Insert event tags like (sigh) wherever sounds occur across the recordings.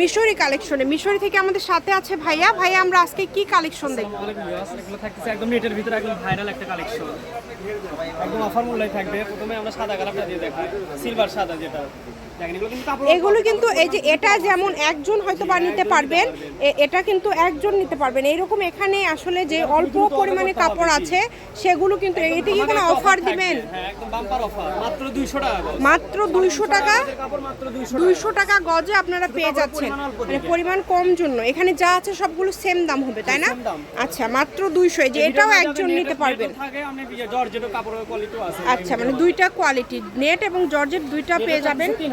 মিশরি কালেকশনে মিশরি থেকে আমাদের সাথে আছে ভাইয়া। ভাইয়া আমরা আজকে কি কালেকশন দেখব? এগুলো থাকতেছে একদম নেটের ভিতরে একদম ভাইরাল একটা কালেকশন একদম অফার মূল্যে থাকবে। প্রথমে আমরা সাদা কালারটা দিয়ে দেখাই সিলভার সাদা যেটা। এগুলো কিন্তু এই যে এটা যেমন একজন হয়তো বা নিতে পারবেন এটা কিন্তু একজন নিতে পারবেন। এইরকম এখানে আসলে যে অল্প পরিমাণে কাপড় আছে সেগুলো কিন্তু এটা কি কোনো অফার দিবেন? হ্যাঁ মাত্র 200 টাকা। মাত্র দুইশো টাকা? আমাদের কাপড় মাত্র 200 টাকা। দুইশো টাকা গজে আপনারা পেয়ে যাচ্ছেন। মানে পরিমাণ কম জন্য। এখানে যা আছে সবগুলো সেম দাম হবে তাই না? আচ্ছা মাত্র দুইশো। যে এটাও একজন নিতে পারবেন। আচ্ছা মানে দুইটা কোয়ালিটি নেট এবং জর্জেট দুইটা পেয়ে যাবেন। তিন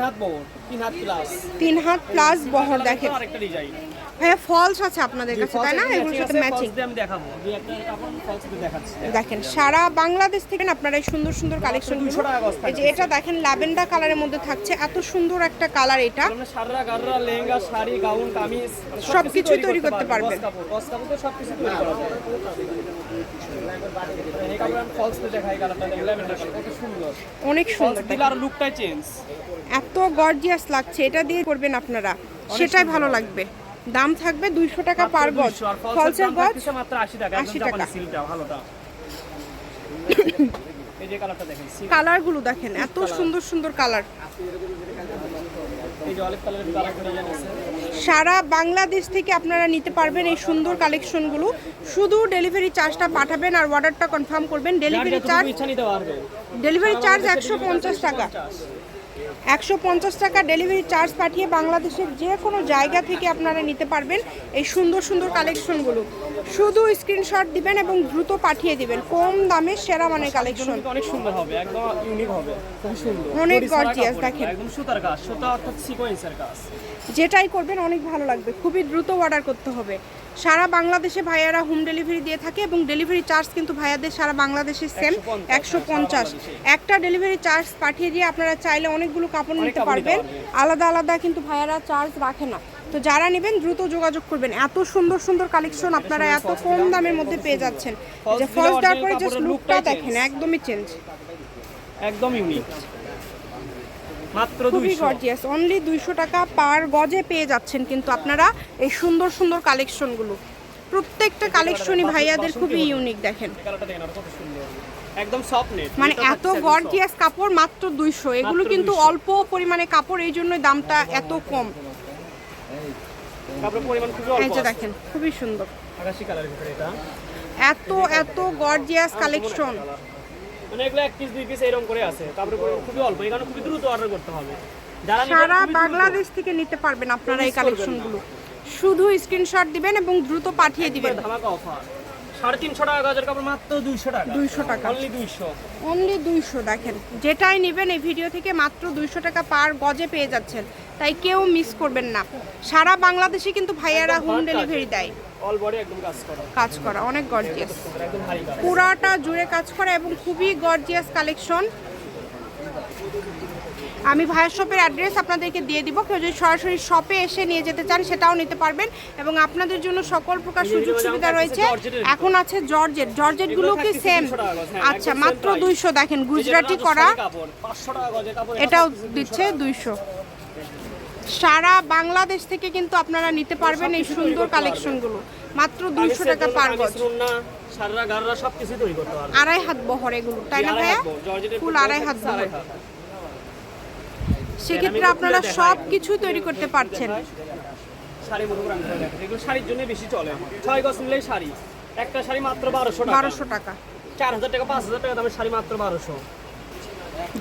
হাত প্লাস তিন হাত প্লাস বহর দেখেন। ভাইয়া ফলস আছে আপনাদের কাছে তাই না? এগুলোর সাথে ম্যাচিং আমি দেখাবো। দুই একটা কাপড় ফলস দেখাচ্ছি। দেখেন সারা বাংলাদেশ থেকে আপনারা এই সুন্দর সুন্দর কালেকশন 200 টাকা গজ এই যে এটা দেখেন ল্যাভেন্ডার কালারের মধ্যে থাকছে এত সুন্দর একটা কালার এটা। সাররা গাররা লেহেঙ্গা শাড়ি গাউন কামিজ সবকিছুই তৈরি করতে পারবেন। কাপড় তো সবকিছু তৈরি করা যায়। এই কাপড় আমি ফলস দেখাই কালারটা ল্যাভেন্ডার কত সুন্দর। অনেক সুন্দর আর লুকটাই চেঞ্জ এত গর্জিয়াস লাগছে এটা দিয়ে করবেন আপনারা। সেটাই ভালো লাগবে। দাম থাকবে দুইশো টাকা পার গজ। ফলসের গজ মাত্র 80 টাকা। 80 একদম টাকা। ভালোটা (coughs) এই যে দেখেন কালারগুলো দেখেন এত সুন্দর সুন্দর কালার। কালার সারা বাংলাদেশ থেকে আপনারা নিতে পারবেন এই সুন্দর কালেকশনগুলো। শুধু ডেলিভারি চার্জটা পাঠাবেন আর অর্ডারটা কনফার্ম করবেন। ডেলিভারি চার্জ ডেলিভারি চার্জ একশো পঞ্চাশ টাকা। একশো পঞ্চাশ টাকা ডেলিভারি চার্জ পাঠিয়ে বাংলাদেশের যে কোনো জায়গা থেকে আপনারা নিতে পারবেন এই সুন্দর সুন্দর কালেকশনগুলো শুধু স্ক্রিনশট দিবেন এবং দ্রুত পাঠিয়ে দিবেন। কম দামে সেরা মানের কালেকশন অনেক সুন্দর হবে একদম ইউনিক হবে। অনেক কাপড়, দেখেন। একদম সুতার কাজ সুতা অর্থাৎ সিকোয়েন্সের কাজ। যেটাই করবেন অনেক ভালো লাগবে। খুবই দ্রুত অর্ডার করতে হবে। সারা বাংলাদেশে ভাইয়ারা হোম ডেলিভারি দিয়ে থাকে এবং ডেলিভারি চার্জ কিন্তু ভাইয়াদের সারা বাংলাদেশে সেম একশো পঞ্চাশ একটা ডেলিভারি চার্জ পাঠিয়ে দিয়ে আপনারা চাইলে অনেকগুলো কাপড় অনেক নিতে কাপড় নিতে পারবেন। আলাদা আলাদা কিন্তু ভাইয়ারা চার্জ রাখে না। তো যারা নেবেন দ্রুত যোগাযোগ করবেন। এত সুন্দর সুন্দর কালেকশন আপনারা এত কম দামের মধ্যে পেয়ে যাচ্ছেন। যে ফলস দেওয়ার পরে জাস্ট লুকটা দেখেন। একদমই চেঞ্জ একদম ইউনিক মাত্র খুবই গর্জিয়াস অনলি দুইশো টাকা পার গজে পেয়ে যাচ্ছেন কিন্তু আপনারা এই সুন্দর সুন্দর কালেকশনগুলো প্রত্যেকটা কালেকশনই ভাইয়াদের খুবই ইউনিক দেখেন। একদম সফট নেট মানে এত গর্জিয়াস কাপড়? মাত্র দুইশো। এগুলো কিন্তু অল্প পরিমাণে কাপড় এই জন্য দামটা এত কম। কাপড়ের পরিমাণ খুবই এই অল্প যে দেখেন খুবই সুন্দর। আকাশি কালারের ভিতরে এটা। এত এত গর্জিয়াস কালেকশন মানে এগুলো এক পিস দুই পিস এরকম করে আছে। পরিমাণ খুবই অল্প। এখানে খুবই দ্রুত অর্ডার করতে হবে। সারা বাংলাদেশ থেকে নিতে পারবেন আপনারা এই কালেকশনগুলো শুধু স্ক্রিনশট দিবেন এবং দ্রুত পাঠিয়ে দিবেন। একবার ধামাকা অফার সাড়ে তিনশো টাকা গজের কাপড় মাত্র দুইশো টাকা। 200 টাকা। অনলি দুইশো। অনলি দুইশো দেখেন। যেটাই নেবেন এই ভিডিও থেকে মাত্র দুইশো টাকা পার গজে পেয়ে যাচ্ছেন। তাই কেউ মিস করবেন না। সারা বাংলাদেশে কিন্তু ভাইয়ারা হোম ডেলিভারি দেয়। অল বডি একদম কাজ করা। কাজ করা অনেক গর্জিয়াস পুরাটা জুড়ে কাজ করা এবং খুবই গর্জিয়াস কালেকশন আমি ভাইয়ের শপের অ্যাড্রেস আপনাদেরকে দিয়ে দিব। কেউ যদি সরাসরি শপে এসে নিয়ে যেতে চান সেটাও নিতে পারবেন। এবং আপনাদের জন্য সকল প্রকার সুযোগ সুবিধা রয়েছে। এখন আছে জর্জেট। জর্জেটগুলো কি সেম আচ্ছা মাত্র দুইশো দেখেন গুজরাটি করা। এটাও দিচ্ছে দুইশো। সারা বাংলাদেশ থেকে কিন্তু আপনারা নিতে পারবেন এই সুন্দর কালেকশনগুলো। মাত্র দুইশো টাকা পার গজ। আড়াই হাত বহর এগুলো তাই না ভাইয়া? ফুল আড়াই হাত বহর আড়াই হাত। সেক্ষেত্রে আপনারা সব। কিছু তৈরি করতে পারছেন। শাড়ি করে। এগুলো শাড়ির জন্য বেশি চলে ছয় গজ নিলেই শাড়ি। একটা শাড়ি মাত্র বারোশো বারোশো টাকা। চার হাজার টাকা পাঁচ হাজার টাকা দামের শাড়ি মাত্র বারোশো।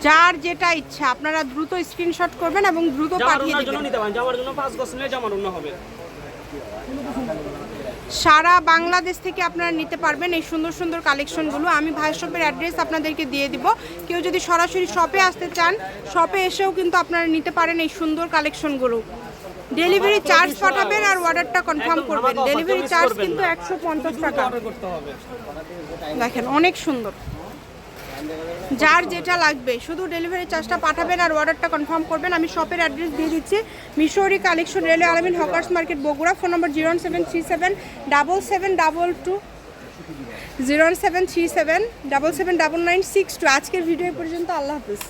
যার যেটা ইচ্ছা আপনারা দ্রুত স্ক্রিনশট করবেন এবং দ্রুত জামার পাঠিয়ে উন্নার জন্য নিতে পারেন। জামার জন্য পাঁচ গজ নিলে জামার উন্না হবে। সারা বাংলাদেশ থেকে আপনারা নিতে পারবেন এই সুন্দর সুন্দর কালেকশনগুলো। আমি ভাই শপের অ্যাড্রেস আপনাদেরকে দিয়ে দিব। কেউ যদি সরাসরি শপে আসতে চান শপে এসেও কিন্তু আপনারা নিতে পারেন এই সুন্দর কালেকশনগুলো। ডেলিভারি চার্জ পাঠাবেন আর অর্ডারটা কনফার্ম করবেন। ডেলিভারি চার্জ কিন্তু একশো পঞ্চাশ টাকা। দেখেন অনেক সুন্দর। যার যেটা লাগবে, শুধু ডেলিভারি চার্জটা পাঠাবেন আর অর্ডারটা কনফার্ম করবেন। আমি শপের অ্যাড্রেস দিয়ে দিচ্ছি। Mishri collection railway Alamin hawkers market Bogura. Phone number zero seven three seven double seven double two zero seven three seven double seven double nine six two আজকের ভিডিও পর্যন্ত। আল্লাহ হাফিজ।